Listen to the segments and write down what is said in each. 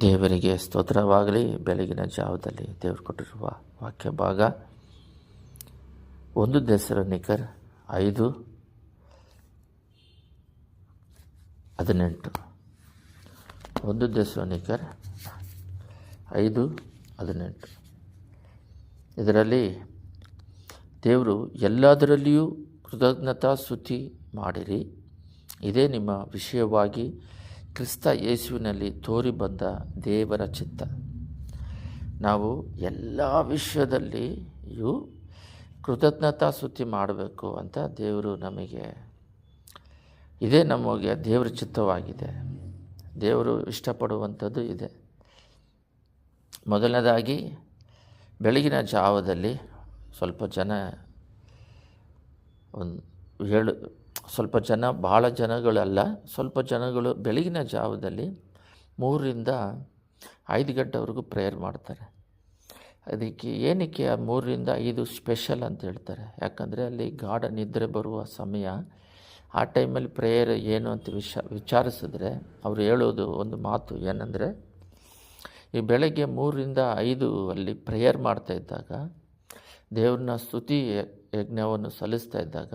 ದೇವರಿಗೆ ಸ್ತೋತ್ರವಾಗಲಿ. ಬೆಳಗಿನ ಜಾವದಲ್ಲಿ ದೇವರು ಕೊಟ್ಟಿರುವ ವಾಕ್ಯ ಭಾಗ ಒಂದು ದೆಸರನಿಕರ್ ಐದು ಹದಿನೆಂಟು. ಒಂದು ದೆಸರನಿಕರ್ ಐದು ಹದಿನೆಂಟು. ಇದರಲ್ಲಿ ದೇವರು ಎಲ್ಲದರಲ್ಲಿಯೂ ಕೃತಜ್ಞತಾ ಸ್ತುತಿ ಮಾಡಿರಿ. ಇದೇ ನಿಮ್ಮ ವಿಷಯವಾಗಿ ಕ್ರಿಸ್ತ ಯೇಸುವಿನಲ್ಲಿ ತೋರಿಬಂದ ದೇವರ ಚಿತ್ತ. ನಾವು ಎಲ್ಲ ವಿಷಯದಲ್ಲಿಯೂ ಕೃತಜ್ಞತಾ ಸ್ತುತಿ ಮಾಡಬೇಕು ಅಂತ ದೇವರು ನಮಗೆ ಇದೇ ನಮಗೆ ದೇವರ ಚಿತ್ತವಾಗಿದೆ. ದೇವರು ಇಷ್ಟಪಡುವಂಥದ್ದು ಇದೆ. ಮೊದಲನೇದಾಗಿ ಬೆಳಗಿನ ಜಾವದಲ್ಲಿ ಸ್ವಲ್ಪ ಜನ ಒಂದು ಏಳು ಸ್ವಲ್ಪ ಜನ ಭಾಳ ಜನಗಳಲ್ಲ, ಸ್ವಲ್ಪ ಜನಗಳು ಬೆಳಗಿನ ಜಾವದಲ್ಲಿ ಮೂರರಿಂದ ಐದು ಗಂಟೆವರೆಗೂ ಪ್ರೇಯರ್ ಮಾಡ್ತಾರೆ. ಅದಕ್ಕೆ ಏನಕ್ಕೆ ಆ ಮೂರರಿಂದ ಐದು ಸ್ಪೆಷಲ್ ಅಂತ ಹೇಳ್ತಾರೆ? ಯಾಕಂದರೆ ಅಲ್ಲಿ ಗಾಢ ನಿದ್ರೆ ಬರುವ ಸಮಯ, ಆ ಟೈಮಲ್ಲಿ ಪ್ರೇಯರ್ ಏನು ಅಂತ ವಿಷ, ವಿಚಾರಿಸಿದ್ರೆ ಅವರು ಹೇಳೋದು ಒಂದು ಮಾತು ಏನಂದರೆ, ಈ ಬೆಳಗ್ಗೆ ಮೂರರಿಂದ ಐದು ಅಲ್ಲಿ ಪ್ರೇಯರ್ ಮಾಡ್ತಾ ಇದ್ದಾಗ ದೇವ್ರನ್ನ ಸ್ತುತಿ ಯಜ್ಞವನ್ನು ಸಲ್ಲಿಸ್ತಾ ಇದ್ದಾಗ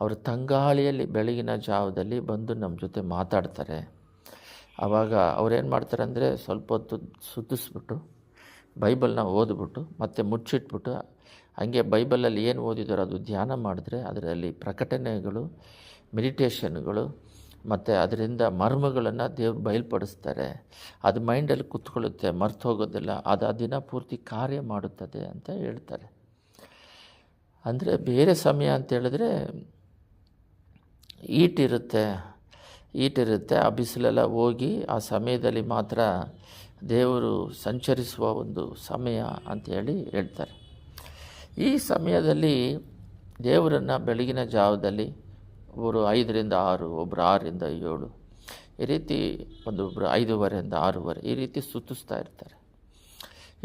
ಅವರು ತಂಗಾಳಿಯಲ್ಲಿ ಬೆಳಗಿನ ಜಾವದಲ್ಲಿ ಬಂದು ನಮ್ಮ ಜೊತೆ ಮಾತಾಡ್ತಾರೆ. ಆವಾಗ ಅವ್ರೇನು ಮಾಡ್ತಾರೆ ಅಂದರೆ ಸ್ವಲ್ಪ ಹೊತ್ತು ಸುತ್ತಿಸ್ಬಿಟ್ಟು ಬೈಬಲ್ನ ಓದ್ಬಿಟ್ಟು ಮತ್ತೆ ಮುಚ್ಚಿಟ್ಬಿಟ್ಟು ಹಂಗೆ ಬೈಬಲಲ್ಲಿ ಏನು ಓದಿದಾರೋ ಅದು ಧ್ಯಾನ ಮಾಡಿದ್ರೆ ಅದರಲ್ಲಿ ಪ್ರಕಟಣೆಗಳು ಮೆಡಿಟೇಷನ್ಗಳು ಮತ್ತು ಅದರಿಂದ ಮರ್ಮಗಳನ್ನು ದೇವ್ರು ಬಯಲ್ಪಡಿಸ್ತಾರೆ. ಅದು ಮೈಂಡಲ್ಲಿ ಕೂತ್ಕೊಳ್ಳುತ್ತೆ, ಮರ್ತು ಹೋಗೋದಿಲ್ಲ, ಅದು ಆ ದಿನ ಪೂರ್ತಿ ಕಾರ್ಯ ಮಾಡುತ್ತದೆ ಅಂತ ಹೇಳ್ತಾರೆ. ಅಂದರೆ ಬೇರೆ ಸಮಯ ಅಂತೇಳಿದ್ರೆ ಈಟಿರುತ್ತೆ ಈಟಿರುತ್ತೆ ಆ ಬಿಸಿಲೆಲ್ಲ ಹೋಗಿ ಆ ಸಮಯದಲ್ಲಿ ಮಾತ್ರ ದೇವರು ಸಂಚರಿಸುವ ಒಂದು ಸಮಯ ಅಂಥೇಳಿ ಹೇಳ್ತಾರೆ. ಈ ಸಮಯದಲ್ಲಿ ದೇವರನ್ನು ಬೆಳಗಿನ ಜಾವದಲ್ಲಿ ಒಬ್ಬರು ಐದರಿಂದ ಆರು ಒಬ್ಬರು ಆರರಿಂದ ಏಳು, ಈ ರೀತಿ ಒಂದು ಒಬ್ಬರು ಐದೂವರೆಯಿಂದ ಆರೂವರೆ, ಈ ರೀತಿ ಸುತ್ತಿಸ್ತಾ ಇರ್ತಾರೆ.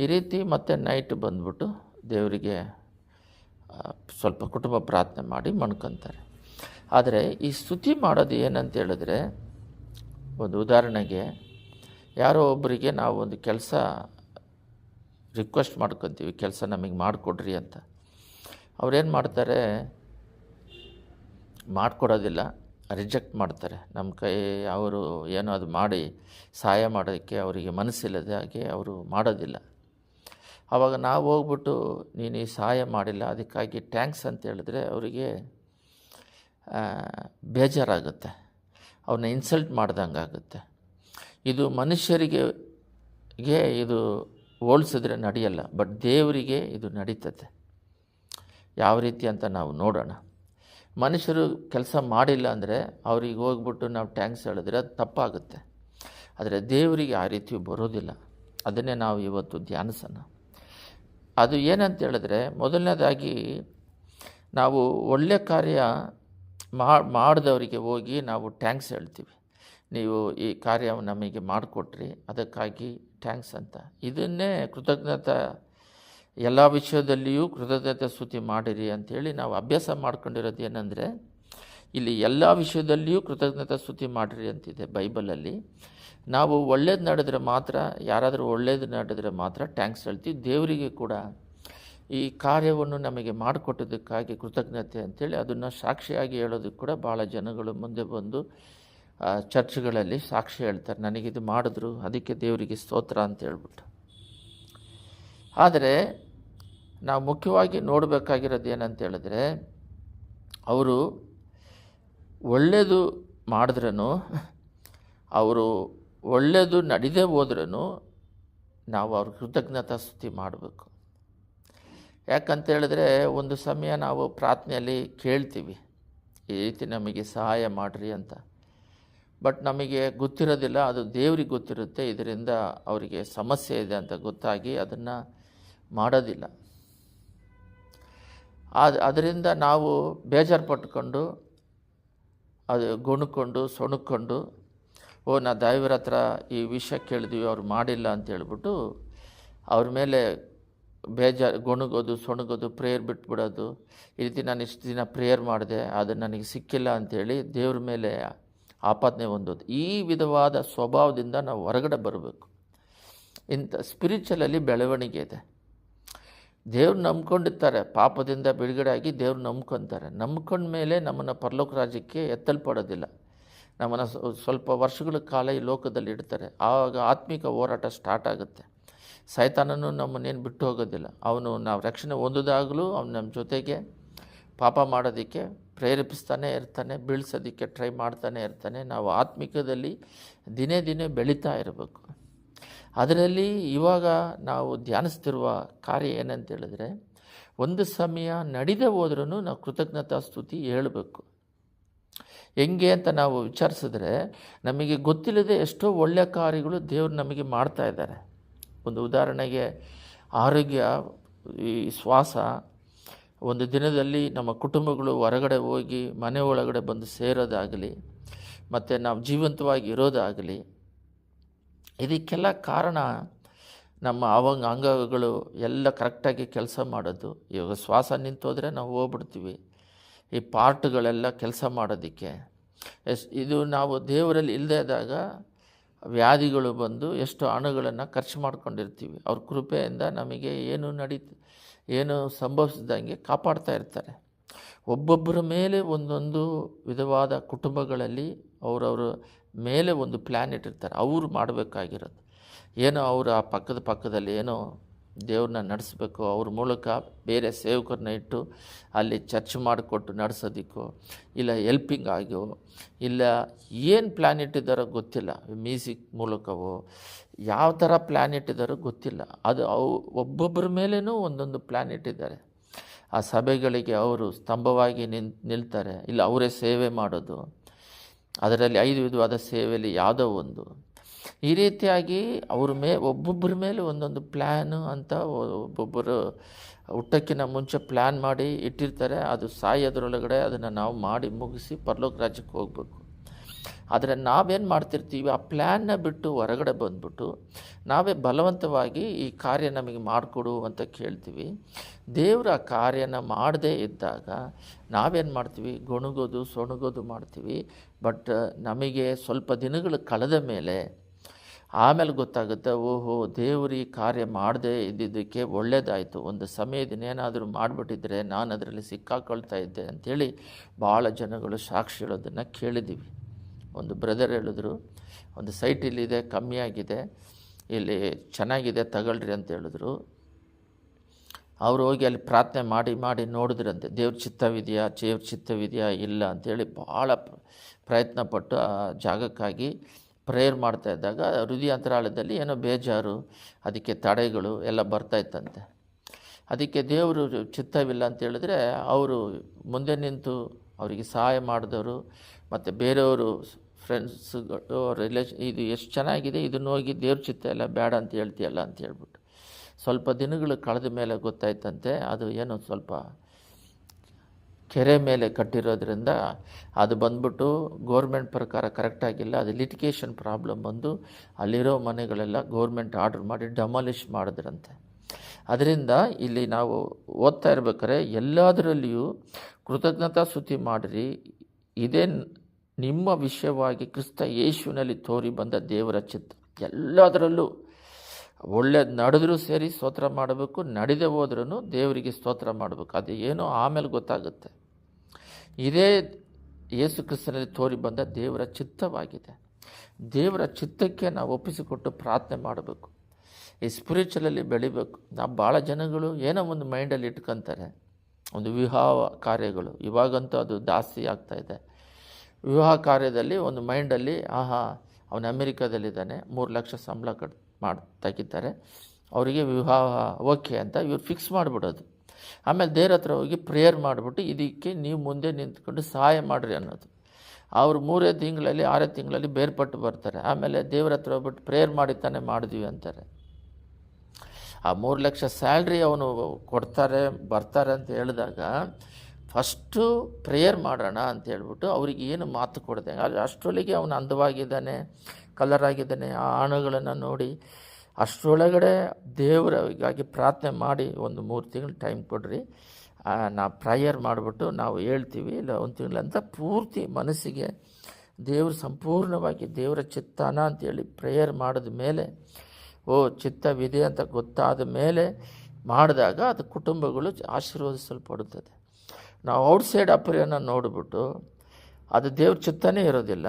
ಈ ರೀತಿ ಮತ್ತೆ ನೈಟ್ ಬಂದ್ಬಿಟ್ಟು ದೇವರಿಗೆ ಸ್ವಲ್ಪ ಕುಟುಂಬ ಪ್ರಾರ್ಥನೆ ಮಾಡಿ ಮಣ್ಕೊತಾರೆ. ಆದರೆ ಈ ಸ್ತುತಿ ಮಾಡೋದು ಏನಂತ ಹೇಳಿದ್ರೆ, ಒಂದು ಉದಾಹರಣೆಗೆ ಯಾರೋ ಒಬ್ಬರಿಗೆ ನಾವು ಒಂದು ಕೆಲಸ ರಿಕ್ವೆಸ್ಟ್ ಮಾಡ್ಕೊತೀವಿ, ಕೆಲಸ ನಮಗೆ ಮಾಡಿಕೊಡ್ರಿ ಅಂತ. ಅವ್ರೇನು ಮಾಡ್ತಾರೆ, ಮಾಡಿಕೊಡೋದಿಲ್ಲ, ರಿಜೆಕ್ಟ್ ಮಾಡ್ತಾರೆ. ನಮ್ಮ ಕೈ, ಅವರು ಏನೋ ಅದು ಮಾಡಿ, ಸಹಾಯ ಮಾಡೋದಕ್ಕೆ ಅವರಿಗೆ ಮನಸ್ಸಿಲ್ಲದೆ ಹಾಗೆ ಅವರು ಮಾಡೋದಿಲ್ಲ. ಆವಾಗ ನಾವು ಹೋಗ್ಬಿಟ್ಟು ನೀನು ಈ ಸಹಾಯ ಮಾಡಿಲ್ಲ, ಅದಕ್ಕಾಗಿ ಟ್ಯಾಂಕ್ಸ್ ಅಂತ ಹೇಳಿದ್ರೆ ಅವರಿಗೆ ಬೇಜಾರಾಗುತ್ತೆ. ಅವನ್ನ ಇನ್ಸಲ್ಟ್ ಮಾಡ್ದಂಗೆ ಆಗುತ್ತೆ. ಇದು ಮನುಷ್ಯರಿಗೆ ಇದು ಹೋಲಿಸಿದ್ರೆ ನಡೆಯಲ್ಲ ಬಟ್ ದೇವರಿಗೆ ಇದು ನಡೀತದೆ. ಯಾವ ರೀತಿ ಅಂತ ನಾವು ನೋಡೋಣ. ಮನುಷ್ಯರು ಕೆಲಸ ಮಾಡಿಲ್ಲ ಅಂದರೆ ಅವ್ರಿಗೆ ಹೋಗ್ಬಿಟ್ಟು ನಾವು ಟ್ಯಾಂಕ್ಸ್ ಹೇಳಿದ್ರೆ ಅದು ತಪ್ಪಾಗುತ್ತೆ. ಆದರೆ ದೇವರಿಗೆ ಆ ರೀತಿ ಬರೋದಿಲ್ಲ. ಅದನ್ನೇ ನಾವು ಇವತ್ತು ಧ್ಯಾನಿಸೋಣ. ಅದು ಏನಂತ ಹೇಳಿದ್ರೆ ಮೊದಲನೇದಾಗಿ ನಾವು ಒಳ್ಳೆಯ ಕಾರ್ಯ ಮಾಡಿದವರಿಗೆ ಹೋಗಿ ನಾವು ಟ್ಯಾಂಕ್ಸ್ ಹೇಳ್ತೀವಿ. ನೀವು ಈ ಕಾರ್ಯ ನಮಗೆ ಮಾಡಿಕೊಟ್ರಿ, ಅದಕ್ಕಾಗಿ ಟ್ಯಾಂಕ್ಸ್ ಅಂತ. ಇದನ್ನೇ ಕೃತಜ್ಞತಾ, ಎಲ್ಲ ವಿಷಯದಲ್ಲಿಯೂ ಕೃತಜ್ಞತೆ ಸ್ತುತಿ ಮಾಡಿರಿ ಅಂಥೇಳಿ ನಾವು ಅಭ್ಯಾಸ ಮಾಡ್ಕೊಂಡಿರೋದು ಏನಂದರೆ, ಇಲ್ಲಿ ಎಲ್ಲ ವಿಷಯದಲ್ಲಿಯೂ ಕೃತಜ್ಞತಾ ಸ್ತುತಿ ಮಾಡಿರಿ ಅಂತಿದೆ ಬೈಬಲಲ್ಲಿ. ನಾವು ಒಳ್ಳೇದು ನಡೆದ್ರೆ ಮಾತ್ರ, ಯಾರಾದರೂ ಒಳ್ಳೇದು ನಡೆದ್ರೆ ಮಾತ್ರ ಟ್ಯಾಂಕ್ಸ್ ಹೇಳ್ತೀವಿ ದೇವರಿಗೆ ಕೂಡ ಈ ಕಾರ್ಯವನ್ನು ನಮಗೆ ಮಾಡಿಕೊಟ್ಟದಕ್ಕಾಗಿ ಕೃತಜ್ಞತೆ ಅಂಥೇಳಿ ಅದನ್ನು ಸಾಕ್ಷಿಯಾಗಿ ಹೇಳೋದಕ್ಕೆ ಕೂಡ ಭಾಳ ಜನಗಳು ಮುಂದೆ ಬಂದು ಚರ್ಚ್ಗಳಲ್ಲಿ ಸಾಕ್ಷಿ ಹೇಳ್ತಾರೆ ನನಗಿದು ಮಾಡಿದ್ರು, ಅದಕ್ಕೆ ದೇವರಿಗೆ ಸ್ತೋತ್ರ ಅಂತ ಹೇಳ್ಬಿಟ್ಟು. ಆದರೆ, ನಾವು ಮುಖ್ಯವಾಗಿ ನೋಡಬೇಕಾಗಿರೋದು ಏನಂತ ಹೇಳಿದ್ರೆ, ಅವರು ಒಳ್ಳೆಯದು ಮಾಡಿದ್ರೂ ಅವರು ಒಳ್ಳೆಯದು ನಡೀದೇ ಹೋದ್ರೂ ನಾವು ಅವ್ರ ಕೃತಜ್ಞತಾ ಸ್ತುತಿ ಮಾಡಬೇಕು. ಯಾಕಂತ ಹೇಳಿದ್ರೆ ಒಂದು ಸಮಯ ನಾವು ಪ್ರಾರ್ಥನೆಯಲ್ಲಿ ಕೇಳ್ತೀವಿ, ಈ ರೀತಿ ನಮಗೆ ಸಹಾಯ ಮಾಡಿರಿ ಅಂತ. ಬಟ್ ನಮಗೆ ಗೊತ್ತಿರೋದಿಲ್ಲ, ಅದು ದೇವ್ರಿಗೆ ಗೊತ್ತಿರುತ್ತೆ, ಇದರಿಂದ ಅವರಿಗೆ ಸಮಸ್ಯೆ ಇದೆ ಅಂತ ಗೊತ್ತಾಗಿ ಅದನ್ನು ಮಾಡೋದಿಲ್ಲ. ಅದು ಅದರಿಂದ ನಾವು ಬೇಜಾರು ಪಟ್ಕೊಂಡು ಅದು ಗುಣಕೊಂಡು, ಸೊಣಕೊಂಡು ಓ, ನಾ ದೈವರ ಹತ್ರ ಈ ವಿಷಯ ಕೇಳಿದ್ವಿ, ಅವ್ರು ಮಾಡಿಲ್ಲ ಅಂತ ಹೇಳ್ಬಿಟ್ಟು ಅವ್ರ ಮೇಲೆ ಬೇಜಾರು, ಗೊಣಗೋದು, ಸೊಣಗೋದು ಪ್ರೇಯರ್ ಬಿಟ್ಬಿಡೋದು. ಈ ರೀತಿ ನಾನು ಇಷ್ಟು ದಿನ ಪ್ರೇಯರ್ ಮಾಡಿದೆ ಅದು ನನಗೆ ಸಿಕ್ಕಿಲ್ಲ ಅಂಥೇಳಿ ದೇವ್ರ ಮೇಲೆ ಆಪಾದನೆ ಹೊಂದೋದು. ಈ ವಿಧವಾದ ಸ್ವಭಾವದಿಂದ ನಾವು ಹೊರಗಡೆ ಬರಬೇಕು. ಇಂಥ ಸ್ಪಿರಿಚುವಲಲ್ಲಿ ಬೆಳವಣಿಗೆ ಇದೆ. ದೇವ್ರು ನಂಬ್ಕೊಂಡಿರ್ತಾರೆ, ಪಾಪದಿಂದ ಬಿಡುಗಡೆ ಆಗಿ ದೇವ್ರು ನಂಬ್ಕೊತಾರೆ. ನಂಬ್ಕೊಂಡ ಮೇಲೆ ನಮ್ಮನ್ನು ಪರಲೋಕ ರಾಜ್ಯಕ್ಕೆ ಎತ್ತಲ್ಪಡೋದಿಲ್ಲ. ನಮ್ಮನ್ನು ಸ್ವಲ್ಪ ವರ್ಷಗಳ ಕಾಲ ಈ ಲೋಕದಲ್ಲಿ ಇಡ್ತಾರೆ. ಆವಾಗ ಆತ್ಮಿಕ ಹೋರಾಟ ಸ್ಟಾರ್ಟ್ ಆಗುತ್ತೆ. ಸೈತಾನನು ನಮ್ಮನ್ನೇನು ಬಿಟ್ಟು ಹೋಗೋದಿಲ್ಲ. ಅವನು ನಾವು ರಕ್ಷಣೆ ಹೊಂದೋದಾಗಲೂ ಅವನು ನಮ್ಮ ಜೊತೆಗೆ ಪಾಪ ಮಾಡೋದಕ್ಕೆ ಪ್ರೇರೇಪಿಸ್ತಾನೆ ಇರ್ತಾನೆ, ಬೀಳ್ಸೋದಕ್ಕೆ ಟ್ರೈ ಮಾಡ್ತಾನೆ ಇರ್ತಾನೆ. ನಾವು ಆತ್ಮಿಕದಲ್ಲಿ ದಿನೇ ದಿನೇ ಬೆಳೀತಾ ಇರಬೇಕು. ಅದರಲ್ಲಿ ಇವಾಗ ನಾವು ಧ್ಯಾನಿಸ್ತಿರುವ ಕಾರ್ಯ ಏನಂತ ಹೇಳಿದ್ರೆ ಒಂದು ಸಮಯ ನಡೆದೇ ಹೋದ್ರೂ ನಾವು ಕೃತಜ್ಞತಾ ಸ್ತುತಿ ಹೇಳಬೇಕು. ಹೆಂಗೆ ಅಂತ ನಾವು ವಿಚಾರಿಸಿದ್ರೆ ನಮಗೆ ಗೊತ್ತಿಲ್ಲದೆ ಎಷ್ಟೋ ಒಳ್ಳೆಯ ಕಾರ್ಯಗಳು ದೇವರು ನಮಗೆ ಮಾಡ್ತಾ ಇದ್ದಾರೆ. ಒಂದು ಉದಾಹರಣೆಗೆ ಆರೋಗ್ಯ, ಈ ಶ್ವಾಸ, ಒಂದು ದಿನದಲ್ಲಿ ನಮ್ಮ ಕುಟುಂಬಗಳು ಹೊರಗಡೆ ಹೋಗಿ ಮನೆ ಒಳಗಡೆ ಬಂದು ಸೇರೋದಾಗಲಿ, ಮತ್ತು ನಾವು ಜೀವಂತವಾಗಿ ಇರೋದಾಗಲಿ, ಇದಕ್ಕೆಲ್ಲ ಕಾರಣ ನಮ್ಮ ಅವಂಗ ಅಂಗಗಳು ಎಲ್ಲ ಕರೆಕ್ಟಾಗಿ ಕೆಲಸ ಮಾಡೋದು. ಇವಾಗ ಶ್ವಾಸ ನಿಂತೋದ್ರೆ ನಾವು ಹೋಗ್ಬಿಡ್ತೀವಿ. ಈ ಪಾರ್ಟ್ಗಳೆಲ್ಲ ಕೆಲಸ ಮಾಡೋದಕ್ಕೆ. ಎಸ್, ಇದು ನಾವು ದೇವರಲ್ಲಿ ಇಲ್ಲದೇ ಇದ್ದಾಗ ವ್ಯಾಧಿಗಳು ಬಂದು ಎಷ್ಟು ಹಣಗಳನ್ನು ಖರ್ಚು ಮಾಡ್ಕೊಂಡಿರ್ತೀವಿ. ಅವ್ರ ಕೃಪೆಯಿಂದ ನಮಗೆ ಏನು ನಡೀತು, ಏನು ಸಂಭವಿಸಿದಂಗೆ ಕಾಪಾಡ್ತಾ ಇರ್ತಾರೆ. ಒಬ್ಬೊಬ್ಬರ ಮೇಲೆ ಒಂದೊಂದು ವಿಧವಾದ ಕುಟುಂಬಗಳಲ್ಲಿ ಅವರವ್ರ ಮೇಲೆ ಒಂದು ಪ್ಲ್ಯಾನ್ ಇಟ್ಟಿರ್ತಾರೆ. ಅವರು ಮಾಡಬೇಕಾಗಿರೋದು. ಏನೋ ಅವರು ಆ ಪಕ್ಕದ ಪಕ್ಕದಲ್ಲಿ ಏನೋ ದೇವ್ರನ್ನ ನಡೆಸಬೇಕು, ಅವ್ರ ಮೂಲಕ ಬೇರೆ ಸೇವಕರನ್ನ ಇಟ್ಟು ಅಲ್ಲಿ ಚರ್ಚ್ ಮಾಡಿಕೊಟ್ಟು ನಡೆಸೋದಕ್ಕೋ, ಇಲ್ಲ ಎಲ್ಪಿಂಗ್ ಆಗೋ ಇಲ್ಲ ಏನು ಪ್ಲ್ಯಾನ್ ಇಟ್ಟಿದ್ದಾರೋ ಗೊತ್ತಿಲ್ಲ. ಮ್ಯೂಸಿಕ್ ಮೂಲಕವೋ, ಯಾವ ಥರ ಪ್ಲ್ಯಾನ್ ಇಟ್ಟಿದ್ದಾರೋ ಗೊತ್ತಿಲ್ಲ. ಅದು ಅವು ಒಬ್ಬೊಬ್ಬರ ಮೇಲೇನೂ ಒಂದೊಂದು ಪ್ಲ್ಯಾನ್ ಇಟ್ಟಿದ್ದಾರೆ. ಆ ಸಭೆಗಳಿಗೆ ಅವರು ಸ್ತಂಭವಾಗಿ ನಿನ್, ನಿಲ್ತಾರೆ. ಇಲ್ಲ ಅವರೇ ಸೇವೆ ಮಾಡೋದು. ಅದರಲ್ಲಿ ಐದು ವಿಧವಾದ ಸೇವೆಯಲ್ಲಿ ಯಾವುದೋ ಒಂದು. ಈ ರೀತಿಯಾಗಿ ಅವ್ರ ಮೇ, ಒಬ್ಬೊಬ್ಬರ ಮೇಲೆ ಒಂದೊಂದು ಪ್ಲ್ಯಾನ್ ಅಂತ ಒಬ್ಬೊಬ್ಬರು ಹುಟ್ಟಕ್ಕಿಂತ ಮುಂಚೆ ಪ್ಲ್ಯಾನ್ ಮಾಡಿ ಇಟ್ಟಿರ್ತಾರೆ. ಅದು ಸಾಯೋದ್ರೊಳಗಡೆ ಅದನ್ನು ನಾವು ಮಾಡಿ ಮುಗಿಸಿ ಪರಲೋಕ ರಾಜ್ಯಕ್ಕೆ ಹೋಗಬೇಕು. ಆದರೆ ನಾವೇನು ಮಾಡ್ತಿರ್ತೀವಿ, ಆ ಪ್ಲ್ಯಾನ್ನ ಬಿಟ್ಟು ಹೊರಗಡೆ ಬಂದ್ಬಿಟ್ಟು ನಾವೇ ಬಲವಂತವಾಗಿ ಈ ಕಾರ್ಯ ನಮಗೆ ಮಾಡಿಕೊಡು ಅಂತ ಕೇಳ್ತೀವಿ. ದೇವರ ಆ ಕಾರ್ಯನ ಮಾಡದೇ ಇದ್ದಾಗ ನಾವೇನು ಮಾಡ್ತೀವಿ, ಗೊಣಗೋದು, ಸೊಣಗೋದು ಮಾಡ್ತೀವಿ. ಬಟ್ ನಮಗೆ ಸ್ವಲ್ಪ ದಿನಗಳು ಕಳೆದ ಮೇಲೆ ಆಮೇಲೆ ಗೊತ್ತಾಗುತ್ತೆ, ಓಹೋ, ದೇವರು ಈ ಕಾರ್ಯ ಮಾಡದೇ ಇದ್ದಿದ್ದಕ್ಕೆ ಒಳ್ಳೆಯದಾಯಿತು ಒಂದು ಸಮಯದಿನೇನಾದರೂ ಮಾಡಿಬಿಟ್ಟಿದ್ರೆ ನಾನು ಅದರಲ್ಲಿ ಸಿಕ್ಕಾಕೊಳ್ತಾ ಇದ್ದೆ ಅಂಥೇಳಿ ಭಾಳ ಜನಗಳು ಸಾಕ್ಷಿ ಹೇಳೋದನ್ನು ಕೇಳಿದ್ದೀವಿ. ಒಂದು ಬ್ರದರ್ ಹೇಳಿದ್ರು, ಒಂದು ಸೈಟ್ ಇಲ್ಲಿದೆ, ಕಮ್ಮಿ ಆಗಿದೆ, ಇಲ್ಲಿ ಚೆನ್ನಾಗಿದೆ, ತಗೊಳ್ರಿ ಅಂತ ಹೇಳಿದ್ರು. ಅವರು ಹೋಗಿ ಅಲ್ಲಿ ಪ್ರಾರ್ಥನೆ ಮಾಡಿ ಮಾಡಿ ನೋಡಿದ್ರಂತೆ, ದೇವ್ರ ಚಿತ್ತವಿದೆಯಾ ದೇವ್ರ ಚಿತ್ತವಿದೆಯಾ, ಇಲ್ಲ ಅಂಥೇಳಿ ಭಾಳ ಪ್ರಯತ್ನಪಟ್ಟು ಪ್ರಯತ್ನ ಪಟ್ಟು ಆ ಜಾಗಕ್ಕಾಗಿ ಪ್ರೇಯರ್ ಮಾಡ್ತಾ ಇದ್ದಾಗ ಹೃದಯಾಂತರಾಳದಲ್ಲಿ ಏನೋ ಬೇಜಾರು, ಅದಕ್ಕೆ ತಡೆಗಳು ಎಲ್ಲ ಬರ್ತಾ ಇತ್ತಂತೆ. ಅದಕ್ಕೆ ದೇವರು ಚಿತ್ತವಿಲ್ಲ ಅಂತ ಹೇಳಿದ್ರೆ ಅವರು ಮುಂದೆ ನಿಂತು ಅವರಿಗೆ ಸಹಾಯ ಮಾಡಿದವರು, ಮತ್ತು ಬೇರೆಯವರು ಫ್ರೆಂಡ್ಸ್ಗಳು ರಿಲೇಷನ್ ಇದು ಎಷ್ಟು ಚೆನ್ನಾಗಿದೆ, ಇದನ್ನು ಹೋಗಿ ದೇವ್ರ ಚಿತ್ತ ಎಲ್ಲ ಬೇಡ ಅಂತ ಹೇಳ್ತೀಯಲ್ಲ ಅಂತ ಹೇಳ್ಬಿಟ್ಟು. ಸ್ವಲ್ಪ ದಿನಗಳು ಕಳೆದ ಮೇಲೆ ಗೊತ್ತಾಯ್ತಂತೆ, ಅದು ಏನು ಸ್ವಲ್ಪ ಕೆರೆ ಮೇಲೆ ಕಟ್ಟಿರೋದ್ರಿಂದ ಅದು ಬಂದ್ಬಿಟ್ಟು ಗೋರ್ಮೆಂಟ್ ಪ್ರಕಾರ ಕರೆಕ್ಟಾಗಿಲ್ಲ ಅದು ಲಿಟಿಗೇಷನ್ ಪ್ರಾಬ್ಲಮ್ ಬಂದು ಅಲ್ಲಿರೋ ಮನೆಗಳೆಲ್ಲ ಗೋರ್ಮೆಂಟ್ ಆರ್ಡ್ರ್ ಮಾಡಿ ಡಮಾಲಿಷ್ ಮಾಡಿದ್ರಂತೆ. ಅದರಿಂದ ಇಲ್ಲಿ ನಾವು ಓದ್ತಾ ಇರ್ಬೇಕಾದ್ರೆ ಎಲ್ಲದರಲ್ಲಿಯೂ ಕೃತಜ್ಞತಾ ಸ್ತುತಿ ಮಾಡಿರಿ. ಇದೇ ನಿಮ್ಮ ವಿಷಯವಾಗಿ ಕ್ರಿಸ್ತ ಯೇಸುವಿನಲ್ಲಿ ತೋರಿ ಬಂದ ದೇವರ ಚಿತ್ತ ಎಲ್ಲದರಲ್ಲೂ ಒಳ್ಳೇದು ನಡೆದರೂ ಸೇರಿ ಸ್ತೋತ್ರ ಮಾಡಬೇಕು, ನಡೆದೇ ಹೋದ್ರೂ ದೇವರಿಗೆ ಸ್ತೋತ್ರ ಮಾಡಬೇಕು. ಅದು ಏನೋ ಆಮೇಲೆ ಗೊತ್ತಾಗುತ್ತೆ. ಇದೇ ಯೇಸು ಕ್ರಿಸ್ತನಲ್ಲಿ ತೋರಿ ಬಂದ ದೇವರ ಚಿತ್ತವಾಗಿದೆ. ದೇವರ ಚಿತ್ತಕ್ಕೆ ನಾವು ಒಪ್ಪಿಸಿಕೊಟ್ಟು ಪ್ರಾರ್ಥನೆ ಮಾಡಬೇಕು. ಈ ಬೆಳಿಬೇಕು. ನಾವು ಭಾಳ ಜನಗಳು ಏನೋ ಒಂದು ಮೈಂಡಲ್ಲಿ ಇಟ್ಕೊತಾರೆ. ಒಂದು ವಿವಾಹ ಕಾರ್ಯಗಳು. ಇವಾಗಂತೂ ಅದು ಜಾಸ್ತಿ ಆಗ್ತಾಯಿದೆ ವಿವಾಹ ಕಾರ್ಯದಲ್ಲಿ ಒಂದು ಮೈಂಡಲ್ಲಿ ಆಹಾ, ಅವನು ಅಮೆರಿಕಾದಲ್ಲಿದ್ದಾನೆ, ಮೂರು ಲಕ್ಷ ಸಂಬಳ ಕಟ್ ಮಾಡಿ, ತೆಗಿತಾರೆ. ಅವರಿಗೆ ವಿವಾಹ ಓಕೆ ಅಂತ ಇವ್ರು ಫಿಕ್ಸ್ ಮಾಡಿಬಿಡೋದು. ಆಮೇಲೆ ದೇವ್ರ ಹತ್ರ ಹೋಗಿ ಪ್ರೇಯರ್ ಮಾಡಿಬಿಟ್ಟು ಇದಕ್ಕೆ ನೀವು ಮುಂದೆ ನಿಂತ್ಕೊಂಡು ಸಹಾಯ ಮಾಡಿರಿ ಅನ್ನೋದು. ಅವರು ಮೂರೇ ತಿಂಗಳಲ್ಲಿ, ಆರೇ ತಿಂಗಳಲ್ಲಿ ಬೇರ್ಪಟ್ಟು ಬರ್ತಾರೆ. ಆಮೇಲೆ ದೇವ್ರ ಹತ್ರ ಹೋಗ್ಬಿಟ್ಟು ಪ್ರೇಯರ್ ಮಾಡಿ ತಾನೇ ಮಾಡಿದ್ವಿ ಅಂತಾರೆ. ಆ ಮೂರು ಲಕ್ಷ ಸ್ಯಾಲ್ರಿ ಅವನು ಕೊಡ್ತಾರೆ, ಬರ್ತಾರೆ ಅಂತ ಹೇಳಿದಾಗ ಫಸ್ಟು ಪ್ರೇಯರ್ ಮಾಡೋಣ ಅಂತ ಹೇಳ್ಬಿಟ್ಟು ಅವ್ರಿಗೆ ಏನು ಮಾತು ಕೊಡದೆ ಅಷ್ಟರೊಳಗೆ ಅವನು ಅಂದವಾಗಿದ್ದಾನೆ ಕಲರ್ ಆಗಿದ್ದಾನೆ, ಆ ಹಣಗಳನ್ನು ನೋಡಿ ಅಷ್ಟರೊಳಗಡೆ ದೇವರಿಗಾಗಿ ಪ್ರಾರ್ಥನೆ ಮಾಡಿ ಒಂದು ಮೂರು ತಿಂಗಳು ಟೈಮ್ ಕೊಡ್ರಿ. ನಾವು ಪ್ರೇಯರ್ ಮಾಡಿಬಿಟ್ಟು ನಾವು ಹೇಳ್ತೀವಿ, ಇಲ್ಲ ಒಂದು ತಿಂಗಳಂತ ಪೂರ್ತಿ ಮನಸ್ಸಿಗೆ ದೇವರು ಸಂಪೂರ್ಣವಾಗಿ ದೇವರ ಚಿತ್ತಾನ ಅಂತೇಳಿ ಪ್ರೇಯರ್ ಮಾಡಿದ ಮೇಲೆ ಓ, ಚಿತ್ತವಿದೆ ಅಂತ ಗೊತ್ತಾದ ಮೇಲೆ ಮಾಡಿದಾಗ ಅದು ಕುಟುಂಬಗಳು ಆಶೀರ್ವದಿಸಲ್ಪಡುತ್ತದೆ. ನಾವು ಔಟ್ಸೈಡ್ ಅಪರಿಯನ್ನು ನೋಡಿಬಿಟ್ಟು, ಅದು ದೇವ್ರ ಚಿತ್ತನೇ ಇರೋದಿಲ್ಲ.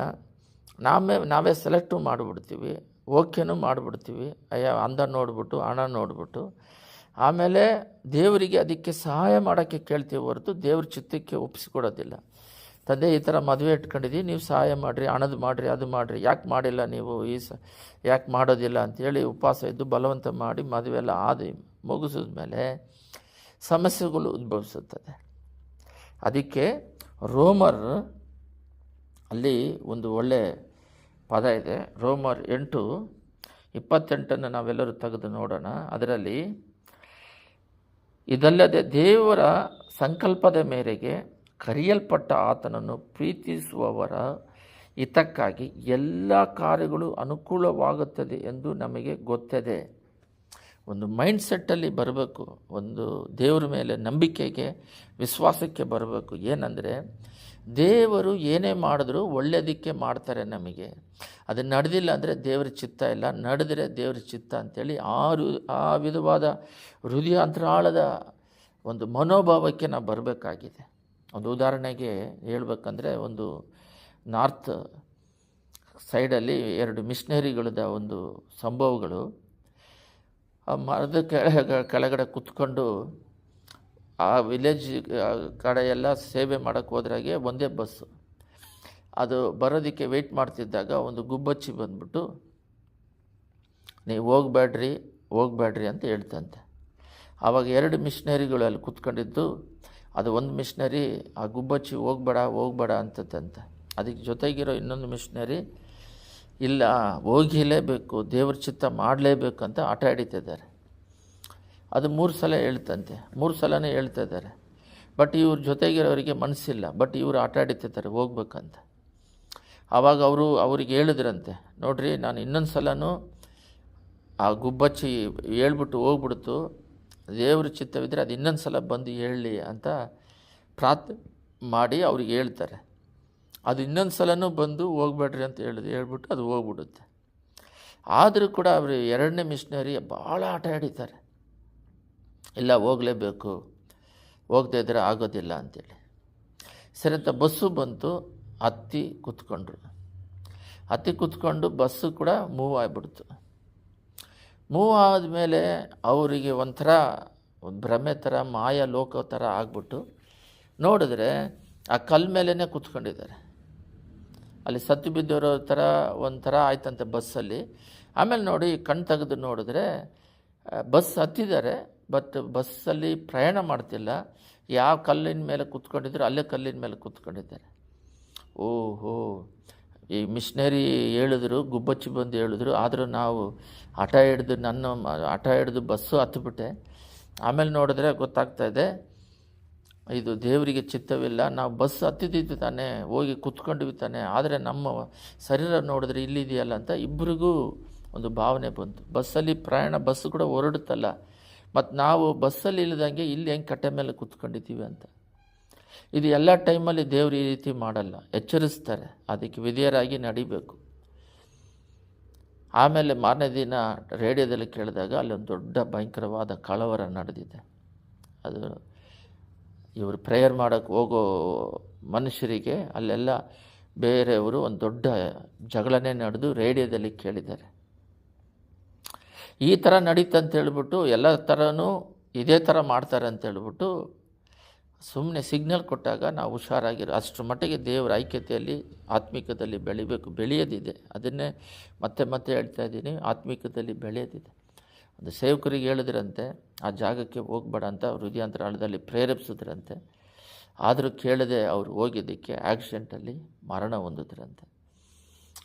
ನಾವೇ ನಾವೇ ಸೆಲೆಕ್ಟು ಮಾಡಿಬಿಡ್ತೀವಿ, ಓಕೆನೂ ಮಾಡಿಬಿಡ್ತೀವಿ. ಅಯ್ಯ, ಅಂದ ನೋಡಿಬಿಟ್ಟು, ಹಣ ನೋಡಿಬಿಟ್ಟು. ಆಮೇಲೆ ದೇವರಿಗೆ ಅದಕ್ಕೆ ಸಹಾಯ ಮಾಡೋಕ್ಕೆ ಕೇಳ್ತೀವಿ ಹೊರತು ದೇವ್ರ ಚಿತ್ತಕ್ಕೆ ಒಪ್ಪಿಸಿಕೊಡೋದಿಲ್ಲ. ತಂದೆ ಈ ಥರ ಮದುವೆ ಇಟ್ಕೊಂಡಿದ್ದೀವಿ ನೀವು ಸಹಾಯ ಮಾಡಿರಿ, ಹಣದ ಮಾಡಿರಿ, ಅದು ಮಾಡಿರಿ. ಯಾಕೆ ಮಾಡಿಲ್ಲ ನೀವು ಈ ಸ, ಯಾಕೆ ಮಾಡೋದಿಲ್ಲ ಅಂಥೇಳಿ ಉಪವಾಸ ಇದ್ದು ಬಲವಂತ ಮಾಡಿ ಮದುವೆ ಎಲ್ಲ ಆದಿ ಮುಗಿಸಿದ ಮೇಲೆ ಸಮಸ್ಯೆಗಳು ಉದ್ಭವಿಸುತ್ತದೆ. ಅದಕ್ಕೆ ರೋಮರ್ ಅಲ್ಲಿ ಒಂದು ಒಳ್ಳೆ ಪದ ಇದೆ. ರೋಮರ್ ಎಂಟು ಇಪ್ಪತ್ತೆಂಟನ್ನು ನಾವೆಲ್ಲರೂ ತೆಗೆದು ನೋಡೋಣ. ಅದರಲ್ಲಿ, ಇದಲ್ಲದೆ ದೇವರ ಸಂಕಲ್ಪದ ಮೇರೆಗೆ ಕರೆಯಲ್ಪಟ್ಟ ಆತನನ್ನು ಪ್ರೀತಿಸುವವರ ಹಿತಕ್ಕಾಗಿ ಎಲ್ಲ ಕಾರ್ಯಗಳು ಅನುಕೂಲವಾಗುತ್ತದೆ ಎಂದು ನಮಗೆ ಗೊತ್ತದೆ. ಒಂದು ಮೈಂಡ್ಸೆಟ್ಟಲ್ಲಿ ಬರಬೇಕು, ಒಂದು ದೇವರ ಮೇಲೆ ನಂಬಿಕೆಗೆ, ವಿಶ್ವಾಸಕ್ಕೆ ಬರಬೇಕು. ಏನಂದರೆ, ದೇವರು ಏನೇ ಮಾಡಿದ್ರೂ ಒಳ್ಳೆಯದಕ್ಕೆ ಮಾಡ್ತಾರೆ ನಮಗೆ. ಅದು ನಡೆದಿಲ್ಲ ಅಂದರೆ ದೇವ್ರ ಚಿತ್ತ ಇಲ್ಲ. ನಡೆದರೆ ದೇವ್ರ ಚಿತ್ತ ಅಂಥೇಳಿ ಆ ರು, ಆ ವಿಧವಾದ ಹೃದಯಾಂತರಾಳದ ಒಂದು ಮನೋಭಾವಕ್ಕೆ ನಾವು ಬರಬೇಕಾಗಿದೆ. ಒಂದು ಉದಾಹರಣೆಗೆ ಹೇಳ್ಬೇಕಂದ್ರೆ ಒಂದು ನಾರ್ತ್ ಸೈಡಲ್ಲಿ ಎರಡು ಮಿಷನರಿಗಳದ ಒಂದು ಸಂಭವಗಳು. ಆ ಮರದ ಕೆಳ ಕೆಳಗಡೆ ಕುತ್ಕೊಂಡು ಆ ವಿಲೇಜ್ ಕಡೆ ಎಲ್ಲ ಸೇವೆ ಮಾಡೋಕ್ಕೆ ಹೋದ್ರಾಗೆ ಒಂದೇ ಬಸ್ಸು ಅದು ಬರೋದಕ್ಕೆ ವೆಯ್ಟ್ ಮಾಡ್ತಿದ್ದಾಗ ಒಂದು ಗುಬ್ಬಚ್ಚಿ ಬಂದ್ಬಿಟ್ಟು, ನೀವು ಹೋಗ್ಬೇಡ್ರಿ ಹೋಗ್ಬೇಡ್ರಿ ಅಂತ ಹೇಳ್ತಂತೆ. ಆವಾಗ ಎರಡು ಮಿಷನರಿಗಳು ಅಲ್ಲಿ ಕುತ್ಕೊಂಡಿದ್ದು ಅದು ಒಂದು ಮಿಷ್ನರಿ, ಆ ಗುಬ್ಬಚ್ಚಿ ಹೋಗ್ಬೇಡ ಹೋಗ್ಬೇಡ ಅಂತದಂತೆ ಅದಕ್ಕೆ ಜೊತೆಗಿರೋ ಇನ್ನೊಂದು ಮಿಷ್ನರಿ, ಇಲ್ಲ, ಹೋಗಿಲೇಬೇಕು, ದೇವ್ರ ಚಿತ್ತ ಮಾಡಲೇಬೇಕು ಅಂತ ಆಟ ಹಿಡಿತಿದ್ದಾರೆ ಅದು ಮೂರು ಸಲ ಹೇಳ್ತಂತೆ, ಮೂರು ಸಲನೇ ಹೇಳ್ತಾ ಇದ್ದಾರೆ ಬಟ್ ಇವ್ರ ಜೊತೆಗಿರೋರಿಗೆ ಮನಸ್ಸಿಲ್ಲ, ಬಟ್ ಇವರು ಆಟ ಆಡಿತಿದ್ದಾರೆ, ಹೋಗ್ಬೇಕಂತ. ಆವಾಗ ಅವರು, ಅವ್ರಿಗೆ ಹೇಳಿದ್ರಂತೆ, ನೋಡ್ರಿ, ನಾನು ಇನ್ನೊಂದು ಸಲನೂ ಆ ಗುಬ್ಬಚ್ಚಿ ಹೇಳ್ಬಿಟ್ಟು ಹೋಗ್ಬಿಡ್ತು ದೇವ್ರ ಚಿತ್ತವಿದ್ದರೆ ಅದು ಇನ್ನೊಂದು ಸಲ ಬಂದು ಹೇಳಲಿ ಅಂತ ಪ್ರಾರ್ಥ ಮಾಡಿ ಅವ್ರಿಗೆ ಹೇಳ್ತಾರೆ. ಅದು ಇನ್ನೊಂದು ಸಲನೂ ಬಂದು ಹೋಗ್ಬೇಡ್ರಿ ಅಂತ ಹೇಳಿದ್, ಹೇಳ್ಬಿಟ್ಟು ಅದು ಹೋಗ್ಬಿಡುತ್ತೆ. ಆದರೂ ಕೂಡ ಅವರು ಎರಡನೇ ಮಿಷನರಿ ಭಾಳ ಆಟ ಆಡಿತಾರೆ ಇಲ್ಲ, ಹೋಗಲೇಬೇಕು, ಹೋಗದೇ ಇದ್ದರೆ ಆಗೋದಿಲ್ಲ ಅಂಥೇಳಿ ಸರಿ ಅಂತ ಬಸ್ಸು ಬಂತು, ಹತ್ತಿ ಕೂತ್ಕೊಂಡ್ರು. ಹತ್ತಿ ಕೂತ್ಕೊಂಡು ಬಸ್ಸು ಕೂಡ ಮೂವ್ ಆಗಿಬಿಡ್ತು. ಮೂವ್ ಆದಮೇಲೆ ಅವರಿಗೆ ಒಂಥರ ಭ್ರಮೆ ಥರ, ಮಾಯ ಲೋಕ ಥರ ಆಗ್ಬಿಟ್ಟು ನೋಡಿದ್ರೆ ಆ ಕಲ್ ಮೇಲೇ ಕೂತ್ಕೊಂಡಿದ್ದಾರೆ. ಅಲ್ಲಿ ಸತ್ತು ಬಿದ್ದಿರೋ ಥರ ಒಂಥರ ಆಯ್ತಂತೆ ಬಸ್ಸಲ್ಲಿ. ಆಮೇಲೆ ನೋಡಿ ಕಣ್ಣು ತೆಗೆದು ನೋಡಿದ್ರೆ ಬಸ್ ಹತ್ತಿದ್ದಾರೆ, ಬಟ್ ಬಸ್ಸಲ್ಲಿ ಪ್ರಯಾಣ ಮಾಡ್ತಿಲ್ಲ. ಯಾವ ಕಲ್ಲಿನ ಮೇಲೆ ಕೂತ್ಕೊಂಡಿದ್ರು ಅಲ್ಲೇ ಕಲ್ಲಿನ ಮೇಲೆ ಕೂತ್ಕೊಂಡಿದ್ದಾರೆ. ಓಹೋ ಈ ಮಿಷ್ನರಿ ಹೇಳಿದ್ರು, ಗುಬ್ಬಚ್ಚಿ ಬಂದು ಹೇಳಿದ್ರು. ಆದರೂ ನಾವು ಹಠ ಹಿಡ್ದು ನನ್ನ ಹಠ ಹಿಡ್ದು ಬಸ್ಸು ಹತ್ತಿಬಿಟ್ಟೆ ಆಮೇಲೆ ನೋಡಿದ್ರೆ ಗೊತ್ತಾಗ್ತಾ ಇದೆ, ಇದು ದೇವರಿಗೆ ಚಿತ್ತವಿಲ್ಲ. ನಾವು ಬಸ್ ಹತ್ತಿದ್ದು ತಾನೆ, ಹೋಗಿ ಕುತ್ಕೊಂಡ್ವಿ ತಾನೆ. ಆದರೆ ನಮ್ಮ ಶರೀರ ನೋಡಿದ್ರೆ ಇಲ್ಲಿದೆಯಲ್ಲ ಅಂತ ಇಬ್ಬರಿಗೂ ಒಂದು ಭಾವನೆ ಬಂತು. ಬಸ್ಸಲ್ಲಿ ಪ್ರಯಾಣ ಬಸ್ ಕೂಡ ಹೊರಡುತ್ತಲ್ಲ. ಮತ್ತು ನಾವು ಬಸ್ಸಲ್ಲಿ ಇಲ್ಲದಂಗೆ ಇಲ್ಲಿ ಹೆಂಗೆ ಕಟ್ಟೆ ಮೇಲೆ ಕೂತ್ಕೊಂಡಿದ್ದೀವಿ ಅಂತ. ಇದು ಎಲ್ಲ ಟೈಮಲ್ಲಿ ದೇವರು ಈ ರೀತಿ ಮಾಡಲ್ಲ, ಎಚ್ಚರಿಸ್ತಾರೆ. ಅದಕ್ಕೆ ವಿಧಿಯರಾಗಿ ನಡಿಬೇಕು. ಆಮೇಲೆ ಮಾರನೇ ದಿನ ರೇಡಿಯೋದಲ್ಲಿ ಕೇಳಿದಾಗ ಅಲ್ಲೊಂದು ದೊಡ್ಡ ಭಯಂಕರವಾದ ಕಳವರ ನಡೆದಿದೆ. ಅದು ಇವರು ಪ್ರೇಯರ್ ಮಾಡೋಕ್ಕೆ ಹೋಗೋ ಮನುಷ್ಯರಿಗೆ ಅಲ್ಲೆಲ್ಲ ಬೇರೆಯವರು ಒಂದು ದೊಡ್ಡ ಜಗಳನೇ ನಡೆದು ರೇಡಿಯೋದಲ್ಲಿ ಕೇಳಿದ್ದಾರೆ. ಈ ಥರ ನಡೀತಂತೇಳ್ಬಿಟ್ಟು ಎಲ್ಲ ಥರನೂ ಇದೇ ಥರ ಮಾಡ್ತಾರೆ ಅಂತ ಹೇಳ್ಬಿಟ್ಟು ಸುಮ್ಮನೆ ಸಿಗ್ನಲ್ ಕೊಟ್ಟಾಗ ನಾವು ಹುಷಾರಾಗಿರೋ ಅಷ್ಟರ ಮಟ್ಟಿಗೆ ದೇವರ ಐಕ್ಯತೆಯಲ್ಲಿ ಆತ್ಮಿಕದಲ್ಲಿ ಬೆಳಿಬೇಕು, ಬೆಳೆಯೋದಿದೆ. ಅದನ್ನೇ ಮತ್ತೆ ಮತ್ತೆ ಹೇಳ್ತಾ ಇದ್ದೀನಿ, ಆತ್ಮಿಕದಲ್ಲಿ ಬೆಳೆಯೋದಿದೆ. ಒಂದು ಸೇವಕರಿಗೆ ಹೇಳಿದ್ರಂತೆ, ಆ ಜಾಗಕ್ಕೆ ಹೋಗ್ಬೇಡ ಅಂತ ಹೃದಯಾಂತರಾಳದಲ್ಲಿ ಪ್ರೇರೇಪಿಸಿದ್ರಂತೆ. ಆದರೂ ಕೇಳದೆ ಅವರು ಹೋಗಿದ್ದಕ್ಕೆ ಆಕ್ಸಿಡೆಂಟಲ್ಲಿ ಮರಣ ಹೊಂದಿದ್ರಂತೆ.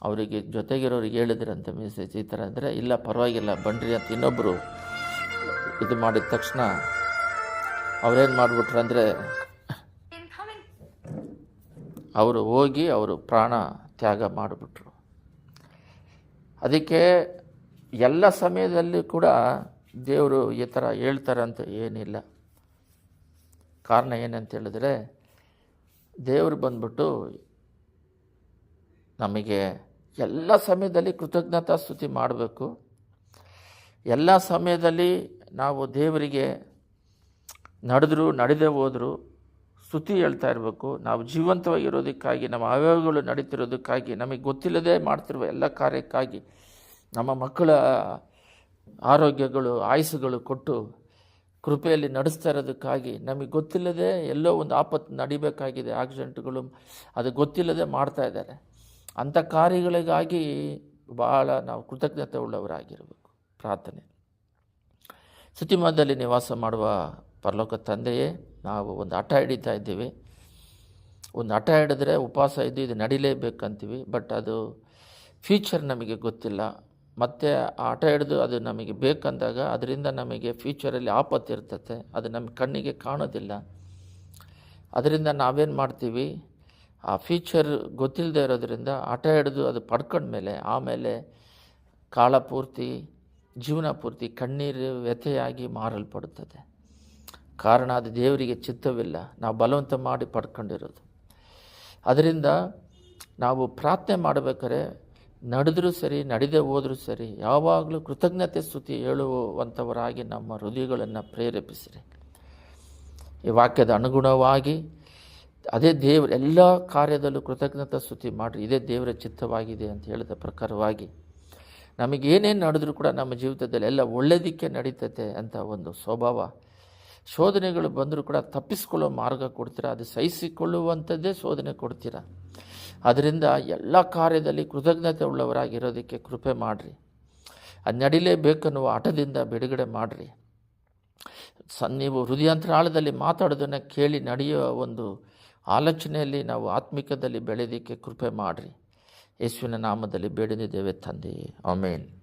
ಅವರಿಗೆ ಜೊತೆಗಿರೋರಿಗೆ ಹೇಳಿದ್ರಂತೆ ಮೆಸೇಜ್ ಈ ಥರ ಅಂದರೆ, ಇಲ್ಲ ಪರವಾಗಿಲ್ಲ ಬನ್ರಿ ಅಂತ ಇನ್ನೊಬ್ಬರು ಇದು ಮಾಡಿದ ತಕ್ಷಣ ಅವ್ರೇನು ಮಾಡಿಬಿಟ್ರು ಅಂದರೆ ಅವರು ಹೋಗಿ ಅವರು ಪ್ರಾಣ ತ್ಯಾಗ ಮಾಡಿಬಿಟ್ರು. ಅದಕ್ಕೆ ಎಲ್ಲ ಸಮಯದಲ್ಲಿ ಕೂಡ ದೇವರು ಈ ಥರ ಹೇಳ್ತಾರೆ ಅಂತ ಏನಿಲ್ಲ. ಕಾರಣ ಏನಂತ ಹೇಳಿದ್ರೆ, ದೇವರು ಬಂದ್ಬಿಟ್ಟು ನಮಗೆ ಎಲ್ಲ ಸಮಯದಲ್ಲಿ ಕೃತಜ್ಞತಾ ಸ್ತುತಿ ಮಾಡಬೇಕು. ಎಲ್ಲ ಸಮಯದಲ್ಲಿ ನಾವು ದೇವರಿಗೆ ನಡೆದ್ರು, ನಡೆದೇ ಹೋದರೂ ಸ್ತುತಿ ಹೇಳ್ತಾ ಇರಬೇಕು. ನಾವು ಜೀವಂತವಾಗಿರೋದಕ್ಕಾಗಿ, ನಮ್ಮ ಅವಯವಗಳು ನಡೀತಿರೋದಕ್ಕಾಗಿ, ನಮಗೆ ಗೊತ್ತಿಲ್ಲದೆ ಮಾಡ್ತಿರುವ ಎಲ್ಲ ಕಾರ್ಯಕ್ಕಾಗಿ ನಮ್ಮ ಮಕ್ಕಳ ಆರೋಗ್ಯಗಳು, ಆಯಸ್ಸುಗಳು ಕೊಟ್ಟು ಕೃಪೆಯಲ್ಲಿ ನಡೆಸ್ತಾ ಇರೋದಕ್ಕಾಗಿ ನಮಗೆ ಗೊತ್ತಿಲ್ಲದೆ ಎಲ್ಲೋ ಒಂದು ಆಪತ್ತು ನಡಿಬೇಕಾಗಿದೆ ಆಕ್ಸಿಡೆಂಟ್ಗಳು. ಅದು ಗೊತ್ತಿಲ್ಲದೆ ಮಾಡ್ತಾ ಇದ್ದಾರೆ. ಅಂಥ ಕಾರ್ಯಗಳಿಗಾಗಿ ಭಾಳ ನಾವು ಕೃತಜ್ಞತೆ ಉಳ್ಳವರಾಗಿರಬೇಕು. ಪ್ರಾರ್ಥನೆ. ಸುತಿಮದಲ್ಲಿ ನಿವಾಸ ಮಾಡುವ ಪರಲೋಕ ತಂದೆಯೇ, ನಾವು ಒಂದು ಹಠ ಹಿಡಿತಾ ಇದ್ದೀವಿ. ಒಂದು ಹಠ ಹಿಡಿದ್ರೆ ಉಪವಾಸ ಇದ್ದು ಇದು ನಡಿಲೇಬೇಕಂತೀವಿ, ಬಟ್ ಅದು ಫ್ಯೂಚರ್ ನಮಗೆ ಗೊತ್ತಿಲ್ಲ. ಮತ್ತು ಆ ಹಠ ಹಿಡಿದು ಅದು ನಮಗೆ ಬೇಕಂದಾಗ ಅದರಿಂದ ನಮಗೆ ಫ್ಯೂಚರಲ್ಲಿ ಆಪತ್ತು ಇರ್ತತೆ, ಅದು ನಮ್ಮ ಕಣ್ಣಿಗೆ ಕಾಣೋದಿಲ್ಲ. ಅದರಿಂದ ನಾವೇನು ಮಾಡ್ತೀವಿ, ಆ ಫ್ಯೂಚರ್ ಗೊತ್ತಿಲ್ಲದೆ ಇರೋದರಿಂದ ಆಟ ಹಿಡಿದು ಅದು ಪಡ್ಕೊಂಡ್ಮೇಲೆ, ಆಮೇಲೆ ಕಾಲ ಪೂರ್ತಿ ಜೀವನ ಪೂರ್ತಿ ಕಣ್ಣೀರು ವ್ಯಥೆಯಾಗಿ ಮಾರಲ್ಪಡುತ್ತದೆ. ಕಾರಣ ಅದು ದೇವರಿಗೆ ಚಿತ್ತವಿಲ್ಲ. ನಾವು ಬಲವಂತ ಮಾಡಿ ಪಡ್ಕೊಂಡಿರೋದು. ಅದರಿಂದ ನಾವು ಪ್ರಾರ್ಥನೆ ಮಾಡಬೇಕಾದ್ರೆ ನಡೆದರೂ ಸರಿ, ನಡೆದೇ ಹೋದರೂ ಸರಿ, ಯಾವಾಗಲೂ ಕೃತಜ್ಞತೆ ಸ್ತುತಿ ಹೇಳುವಂಥವರಾಗಿ ನಮ್ಮ ಹೃದಯಗಳನ್ನು ಪ್ರೇರೇಪಿಸಿರಿ. ಈ ವಾಕ್ಯದ ಅನುಗುಣವಾಗಿ ಅದೇ ದೇವ್ರ ಎಲ್ಲ ಕಾರ್ಯದಲ್ಲೂ ಕೃತಜ್ಞತಾ ಸ್ತುತಿ ಮಾಡಿರಿ. ಇದೇ ದೇವರ ಚಿತ್ತವಾಗಿದೆ ಅಂತ ಹೇಳಿದ ಪ್ರಕಾರವಾಗಿ ನಮಗೇನೇನು ನಡೆದರೂ ಕೂಡ ನಮ್ಮ ಜೀವಿತದಲ್ಲಿ ಎಲ್ಲ ಒಳ್ಳೆಯದಕ್ಕೆ ನಡೀತತೆ ಅಂತ ಒಂದು ಸ್ವಭಾವ. ಶೋಧನೆಗಳು ಬಂದರೂ ಕೂಡ ತಪ್ಪಿಸ್ಕೊಳ್ಳೋ ಮಾರ್ಗ ಕೊಡ್ತೀರಾ? ಅದು ಸಹಿಸಿಕೊಳ್ಳುವಂಥದ್ದೇ ಶೋಧನೆ ಕೊಡ್ತೀರಾ? ಅದರಿಂದ ಎಲ್ಲ ಕಾರ್ಯದಲ್ಲಿ ಕೃತಜ್ಞತೆ ಉಳ್ಳವರಾಗಿರೋದಕ್ಕೆ ಕೃಪೆ ಮಾಡಿರಿ. ಅದು ನಡಿಲೇಬೇಕನ್ನುವ ಆಟದಿಂದ ಬಿಡುಗಡೆ ಮಾಡಿರಿ. ಸ ನೀವು ಹೃದಯಾಂತರಾಳದಲ್ಲಿ ಮಾತಾಡೋದನ್ನು ಕೇಳಿ ನಡೆಯುವ ಒಂದು ಆಲೋಚನೆಯಲ್ಲಿ ನಾವು ಆತ್ಮಿಕದಲ್ಲಿ ಬೆಳೆಯೋದಕ್ಕೆ ಕೃಪೆ ಮಾಡಿರಿ. ಯೇಸುವಿನ ನಾಮದಲ್ಲಿ ಬೇಡಿದ್ದೇವೆ ತಂದೆ. ಆಮೇನ್.